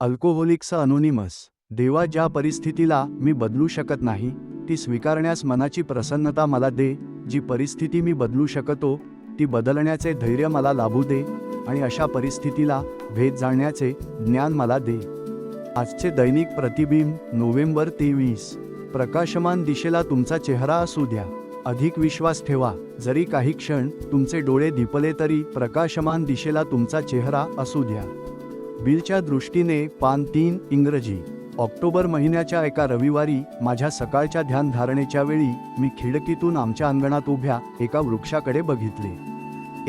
Alcoholics anonymous. देवा ज्या परिस्थितीला मी बदलू शकत नाही ती स्वीकारण्यास मनाची प्रसन्नता मला दे. जी परिस्थिती मी बदलू शकतो ती बदलण्याचे धैर्य मला लाभू दे आणि अशा परिस्थितीला भेद जाणण्याचे ज्ञान मला दे. आजचे दैनिक प्रतिबिंब नोव्हेंबर तेवीस. प्रकाशमान दिशेला तुमचा चेहरा असू द्या. अधिक विश्वास ठेवा. जरी काही क्षण तुमचे डोळे दिपले तरी प्रकाशमान दिशेला तुमचा चेहरा असू द्या. बिलच्या दृष्टीने पान तीन इंग्रजी. ऑक्टोबर महिन्याच्या एका रविवारी माझ्या सकाळच्या ध्यानधारणेच्या वेळी मी खिडकीतून आमच्या अंगणात उभ्या एका वृक्षाकडे बघितले.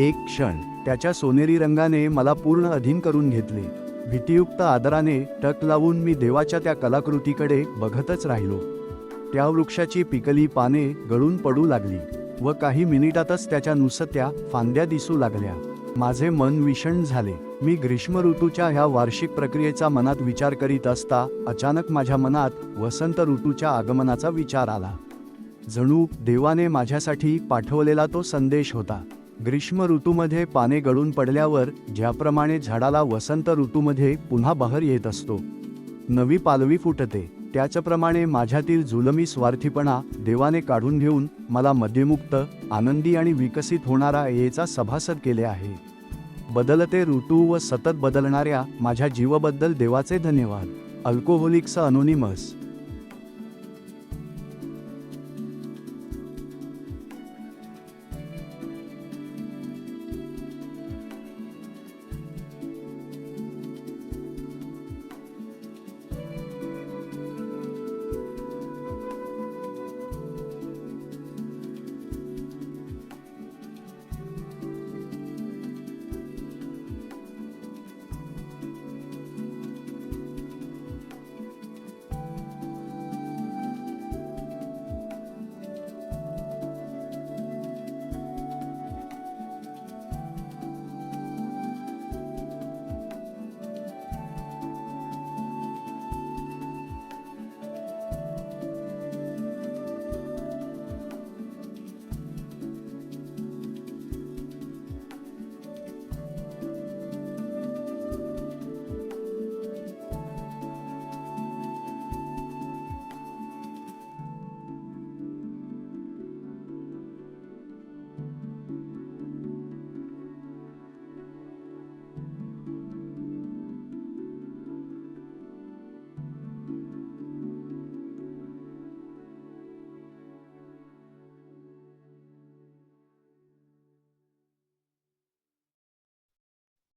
एक क्षण त्याच्या सोनेरी रंगाने मला पूर्ण अधीन करून घेतले. भीतियुक्त आदराने टक लावून मी देवाच्या त्या कलाकृतीकडे बघतच राहिलो. त्या वृक्षाची पिकली पाने गळून पडू लागली व काही मिनिटातच त्याच्या नुसत्या फांद्या दिसू लागल्या. माझे मन विषण झाले. मी ग्रीष्म ऋतूच्या ह्या वार्षिक प्रक्रियेचा मनात विचार करीत असता अचानक माझ्या मनात वसंत ऋतूच्या आगमनाचा विचार आला. जणू देवाने माझ्यासाठी पाठवलेला तो संदेश होता. ग्रीष्म ऋतूमध्ये पाने गळून पडल्यावर ज्याप्रमाणे झाडाला वसंत ऋतूमध्ये पुन्हा बहर येत असतो. नवी पालवी फुटते. त्याचप्रमाणे माझ्यातील जुलमी स्वार्थीपणा देवाने काढून घेऊन मला मध्यमुक्त आनंदी आणि विकसित होणारा येचा सभासद केले आहे. बदलते ऋतू व सतत बदलणाऱ्या माझ्या जीवाबद्दल देवाचे धन्यवाद. Alcoholics Anonymous.